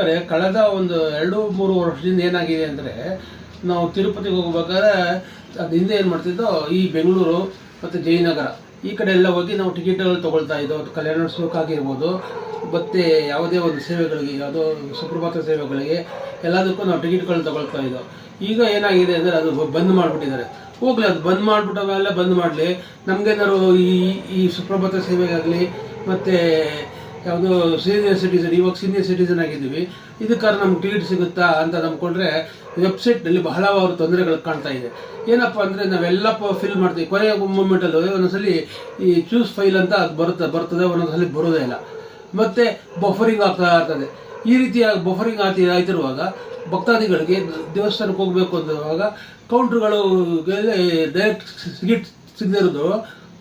ವೀಕ್ಷಕರೇ ಕಳೆದ ಒಂದು ಎರಡು ಮೂರು ವರ್ಷದಿಂದ ಏನಾಗಿದೆ ಅಂದರೆ ನಾವು ತಿರುಪತಿಗೆ ಹೋಗ್ಬೇಕಾದ್ರೆ ಅದು ಹಿಂದೆ ಏನು ಮಾಡ್ತಿದ್ದೋ ಈ ಬೆಂಗಳೂರು ಮತ್ತು ಜಯನಗರ ಈ ಕಡೆ ಎಲ್ಲ ಹೋಗಿ ನಾವು ಟಿಕೆಟ್ಗಳು ತೊಗೊಳ್ತಾ ಇದ್ದೋ ಕಲ್ಯಾಣೋತ್ಸವಕ್ಕೆ ಆಗಿರ್ಬೋದು, ಮತ್ತು ಯಾವುದೇ ಒಂದು ಸೇವೆಗಳಿಗೆ, ಯಾವುದೋ ಸುಪ್ರಭಾತ ಸೇವೆಗಳಿಗೆ ಎಲ್ಲದಕ್ಕೂ ನಾವು ಟಿಕೆಟ್ಗಳು ತೊಗೊಳ್ತಾ ಇದ್ದೋ. ಈಗ ಏನಾಗಿದೆ ಅಂದರೆ ಅದು ಬಂದ್ ಮಾಡಿಬಿಟ್ಟಿದ್ದಾರೆ. ಹೋಗ್ಲಿ, ಅದು ಬಂದ್ ಮಾಡಿಬಿಟ್ಟಾಗೆಲ್ಲ ಬಂದ್ ಮಾಡಲಿ. ನಮಗೇನಾದ್ರು ಈ ಈ ಸುಪ್ರಭಾತ ಸೇವೆಗಾಗಲಿ, ಮತ್ತು ಯಾವುದೋ ಸೀನಿಯರ್ ಸಿಟಿಸನ್ ಇವಾಗ ಸೀನಿಯರ್ ಸಿಟಿಸನ್ ಆಗಿದ್ದೀವಿ. ಇದಕ್ಕಾದ್ರೆ ನಮ್ಗೆ ಟಿಕೆಟ್ ಸಿಗುತ್ತಾ ಅಂತ ನಂಬ್ಕೊಂಡ್ರೆ ವೆಬ್ಸೈಟ್ನಲ್ಲಿ ಬಹಳವಾರು ತೊಂದರೆಗಳು ಕಾಣ್ತಾ ಇದೆ. ಏನಪ್ಪ ಅಂದರೆ ನಾವೆಲ್ಲ ಫಿಲ್ ಮಾಡ್ತೀವಿ. ಕೊನೆಯ ಮೂಮೆಂಟಲ್ಲಿ ಒಂದೊಂದ್ಸಲಿ ಈ ಚೂಸ್ ಫೈಲ್ ಅಂತ ಅದು ಬರುತ್ತೆ, ಬರ್ತದೆ, ಒಂದೊಂದ್ಸಲಿ ಬರೋದೇ ಇಲ್ಲ. ಮತ್ತು ಬಫರಿಂಗ್ ಆಗ್ತಾ ಇರ್ತದೆ. ಈ ರೀತಿಯಾಗಿ ಬಫರಿಂಗ್ ಆತಿ ಆಯ್ತಿರುವಾಗ ಭಕ್ತಾದಿಗಳಿಗೆ ದೇವಸ್ಥಾನಕ್ಕೆ ಹೋಗಬೇಕು ಅಂದಾಗ ಕೌಂಟ್ರುಗಳು ಡೈರೆಕ್ಟ್ ಸಿಗಿಟ್ ಸಿಗದಿರೋದು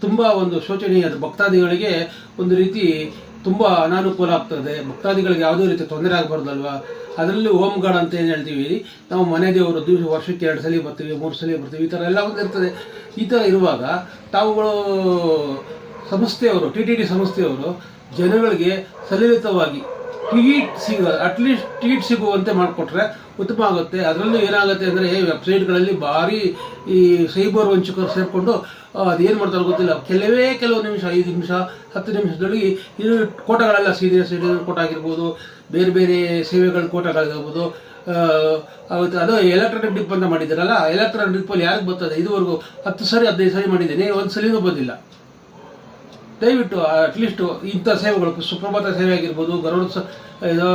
ತುಂಬ ಒಂದು ಶೋಚನೀಯ ಭಕ್ತಾದಿಗಳಿಗೆ ಒಂದು ರೀತಿ ತುಂಬ ಅನಾನುಕೂಲ ಆಗ್ತದೆ. ಭಕ್ತಾದಿಗಳಿಗೆ ಯಾವುದೇ ರೀತಿ ತೊಂದರೆ ಆಗಬಾರ್ದಲ್ವಾ? ಅದರಲ್ಲಿ ಹೋಮ್ ಗಾರ್ಡ್ ಅಂತ ಏನು ಹೇಳ್ತೀವಿ? ನಾವು ಮನೆ ದೇವರು ದಿವಸ ವರ್ಷಕ್ಕೆ ಎರಡು ಸಲ ಬರ್ತೀವಿ, ಮೂರು ಸಲ ಬರ್ತೀವಿ, ಈ ಥರ ಎಲ್ಲ ಒಂದು ಇರ್ತದೆ ಈ ಥರ ಇರುವಾಗ ತಾವುಗಳು ಸಂಸ್ಥೆಯವರು, ಟಿ ಟಿ ಡಿ ಸಂಸ್ಥೆಯವರು ಜನಗಳಿಗೆ ಸಲಿಲಿತವಾಗಿ ಟಿಕೆಟ್ ಸಿಗ ಅಟ್ಲೀಸ್ಟ್ ಟೀಟ್ ಸಿಗುವಂತೆ ಮಾಡಿಕೊಟ್ರೆ ಉತ್ತಮ ಆಗುತ್ತೆ. ಅದರಲ್ಲೂ ಏನಾಗುತ್ತೆ ಅಂದರೆ ವೆಬ್ಸೈಟ್ಗಳಲ್ಲಿ ಭಾರಿ ಈ ಸೈಬರ್ ವಂಚಕರು ಸೇರಿಕೊಂಡು ಅದೇನು ಮಾಡ್ತಾರೆ ಗೊತ್ತಿಲ್ಲ. ಕೆಲವೇ ಕೆಲವು ನಿಮಿಷ, ಐದು ನಿಮಿಷ, ಹತ್ತು ನಿಮಿಷದಲ್ಲಿ ಇದು ಕೋಟಗಳೆಲ್ಲ ಸೀನಿಯರ್ ಸಿಟಿಸನ್ ಕೋಟ ಆಗಿರ್ಬೋದು, ಬೇರೆ ಬೇರೆ ಸೇವೆಗಳ ಕೋಟಗಳಾಗಿರ್ಬೋದು ಆಗುತ್ತೆ. ಅದು ಎಲೆಕ್ಟ್ರಾನಿಕ್ ಡಿಪ್ ಅಂತ ಮಾಡಿದ್ದಾರಲ್ಲ ಎಲೆಕ್ಟ್ರಾನಿಕ್ ಡಿಪ್ಪಲ್ಲಿ ಯಾರಿಗೆ ಬರ್ತದೆ? ಇದುವರೆಗೂ ಹತ್ತು ಸಾರಿ, ಹದಿನೈದು ಸಾರಿ ಮಾಡಿದ್ದೇನೆ ಒಂದು ಸಲಿನೂ ಬಂದಿಲ್ಲ. ದಯವಿಟ್ಟು ಅಟ್ಲೀಸ್ಟು ಇಂಥ ಸೇವೆಗಳು, ಸುಪ್ರಭಾತ ಸೇವೆ ಆಗಿರ್ಬೋದು, ಗರುಡ ಇದು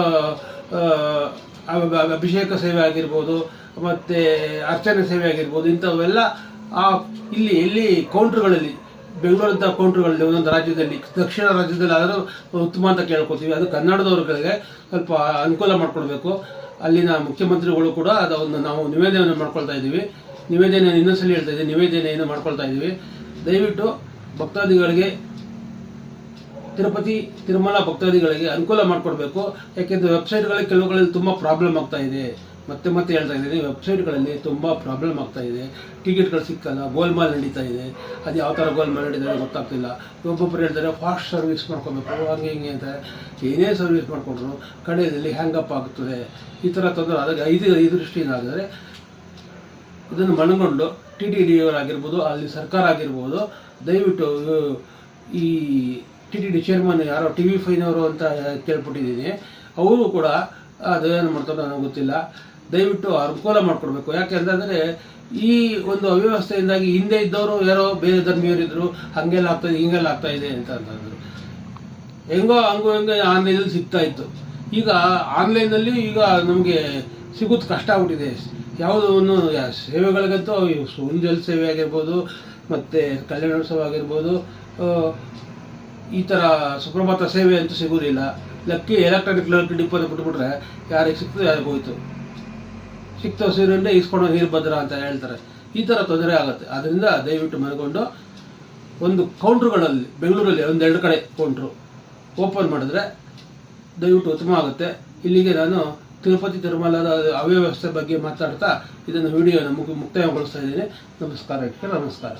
ಅಭಿಷೇಕ ಸೇವೆ ಆಗಿರ್ಬೋದು, ಮತ್ತು ಅರ್ಚನೆ ಸೇವೆ ಆಗಿರ್ಬೋದು, ಇಂಥವೆಲ್ಲ, ಆ, ಇಲ್ಲಿ ಎಲ್ಲಿ ಕೌಂಟ್ರ್ಗಳಲ್ಲಿ ಬೆಂಗಳೂರಂಥ ಕೌಂಟ್ರ್ಗಳಲ್ಲಿ ಒಂದೊಂದು ರಾಜ್ಯದಲ್ಲಿ, ದಕ್ಷಿಣ ರಾಜ್ಯದಲ್ಲಿ ಆದರೂ ಉತ್ತಮ ಅಂತ ಕೇಳ್ಕೊತೀವಿ ಅದು ಕನ್ನಡದವರುಗಳಿಗೆ ಸ್ವಲ್ಪ ಅನುಕೂಲ ಮಾಡಿಕೊಡ್ಬೇಕು. ಅಲ್ಲಿನ ಮುಖ್ಯಮಂತ್ರಿಗಳು ಕೂಡ ಅದನ್ನು ನಾವು ನಿವೇದನೆಯನ್ನು ಮಾಡ್ಕೊಳ್ತಾ ಇದ್ದೀವಿ. ನಿವೇದನೆ ಇನ್ನೊಂದ್ಸಲಿ ಹೇಳ್ತಾ ಇದ್ದೀವಿ ನಿವೇದನೆಯನ್ನು ಮಾಡ್ಕೊಳ್ತಾ ಇದ್ದೀವಿ. ದಯವಿಟ್ಟು ಭಕ್ತಾದಿಗಳಿಗೆ ತಿರುಪತಿ ತಿರುಮಲ ಭಕ್ತಾದಿಗಳಿಗೆ ಅನುಕೂಲ ಮಾಡಿಕೊಡ್ಬೇಕು. ಯಾಕೆಂದರೆ ವೆಬ್ಸೈಟ್ಗಳಲ್ಲಿ ಕೆಲವುಗಳಲ್ಲಿ ತುಂಬ ಪ್ರಾಬ್ಲಮ್ ಆಗ್ತಾ ಇದೆ. ಮತ್ತೆ ಮತ್ತೆ ಹೇಳ್ತಾ ಇದ್ದೀನಿ ವೆಬ್ಸೈಟ್ಗಳಲ್ಲಿ ತುಂಬ ಪ್ರಾಬ್ಲಮ್ ಆಗ್ತಾ ಇದೆ. ಟಿಕೆಟ್ಗಳು ಸಿಕ್ಕಲ್ಲ, ಗೋಲ್ಮಾಲ್ ನಡೀತಾ ಇದೆ. ಅದು ಯಾವ ಥರ ಗೋಲ್ಮಾಲ್ ನಡೀತಾರೆ ಗೊತ್ತಾಗ್ತಿಲ್ಲ. ಒಬ್ಬೊಬ್ಬರು ಹೇಳ್ತಾರೆ ಫಾಸ್ಟ್ ಸರ್ವಿಸ್ ಮಾಡ್ಕೊಬೇಕು. ಹಂಗೆ ಹಿಂಗೆ ಅಂತ. ಏನೇ ಸರ್ವಿಸ್ ಮಾಡಿಕೊಂಡ್ರು ಕಡೆಯಲ್ಲಿ ಹ್ಯಾಂಗಪ್ ಆಗುತ್ತದೆ ಈ ಥರ ತೊಂದರೆ ಅದಕ್ಕೆ ಐದು ಐದು ದೃಷ್ಟಿಯಿಂದ ಆದರೆ ಇದನ್ನು ಮನಗೊಂಡು ಟಿ ಟಿ ಡಿ ಅವರಾಗಿರ್ಬೋದು ಅಲ್ಲಿ ಸರ್ಕಾರ ಆಗಿರ್ಬೋದು, ದಯವಿಟ್ಟು, ಈ ಟಿ ಟಿ ಡಿ ಚೇರ್ಮನ್ ಯಾರೋ, ಟಿ ವಿ ಫೈನವರು ಅಂತ ಕೇಳ್ಬಿಟ್ಟಿದ್ದೀನಿ ಅವರು ಕೂಡ ಅದೇನು ಮಾಡ್ತಾರೋ ನನಗೆ ಗೊತ್ತಿಲ್ಲ. ದಯವಿಟ್ಟು ಅನುಕೂಲ ಮಾಡಿಕೊಡ್ಬೇಕು. ಯಾಕೆ ಅಂತಂದರೆ, ಈ ಒಂದು ಅವ್ಯವಸ್ಥೆಯಿಂದಾಗಿ ಹಿಂದೆ ಇದ್ದವರು ಯಾರೋ, ಬೇರೆ ಧರ್ಮೀಯರಿದ್ದರು ಹಾಗೆಲ್ಲ ಆಗ್ತಾಯಿದೆ ಹಿಂಗೆಲ್ಲ ಆಗ್ತಾಯಿದೆ ಅಂತ ಅಂತಂದರು. ಹೆಂಗೋ ಹಂಗೋ ಹೆಂಗೋ ಆನ್ಲೈನಲ್ಲಿ ಸಿಗ್ತಾ ಇತ್ತು. ಈಗ ಆನ್ಲೈನಲ್ಲಿ ಈಗ ನಮಗೆ ಸಿಗೋದು ಕಷ್ಟ ಆಗ್ಬಿಟ್ಟಿದೆ. ಯಾವುದೋ ಒಂದು ಸೇವೆಗಳಿಗಂತೂ ಸುಂಜಲ್ ಸೇವೆ ಆಗಿರ್ಬೋದು, ಮತ್ತು ಕಲ್ಯಾಣೋತ್ಸವ ಆಗಿರ್ಬೋದು ಈ ಥರ ಸುಪ್ರಭಾತ ಸೇವೆ ಅಂತೂ ಸಿಗೋದಿಲ್ಲ ಲಕ್ಕಿ ಎಲೆಕ್ಟ್ರಾನಿಕ್ ಲಕ್ಕಿ ಡಿಪ್ಪಲ್ಲಿ ಬಿಟ್ಬಿಟ್ರೆ ಯಾರಿಗೆ ಸಿಕ್ತದೆ ಯಾರಿಗೆ ಹೋಯಿತು. ಸಿಕ್ತೋ ಸೀರೆಯಿಂದ ಇಸ್ಕೊಂಡು ನೀರು ಭದ್ರ ಅಂತ ಹೇಳ್ತಾರೆ. ಈ ಥರ ತೊಂದರೆ ಆಗುತ್ತೆ. ಅದರಿಂದ ದಯವಿಟ್ಟು ಮನಗೊಂಡು ಒಂದು ಕೌಂಟ್ರುಗಳಲ್ಲಿ ಬೆಂಗಳೂರಲ್ಲಿ ಒಂದೆರಡು ಕಡೆ ಕೌಂಟ್ರು ಓಪನ್ ಮಾಡಿದ್ರೆ ದಯವಿಟ್ಟು ಉತ್ತಮ ಆಗುತ್ತೆ. ಇಲ್ಲಿಗೆ ನಾನು ತಿರುಪತಿ ತಿರುಮಲದ ಅವ್ಯವಸ್ಥೆ ಬಗ್ಗೆ ಮಾತಾಡ್ತಾ ಇದನ್ನು ವಿಡಿಯೋನ ಮುಕ್ ಮುಕ್ತಾಯಗೊಳಿಸ್ತಾ ಇದ್ದೀನಿ. ನಮಸ್ಕಾರ ನಮಸ್ಕಾರ.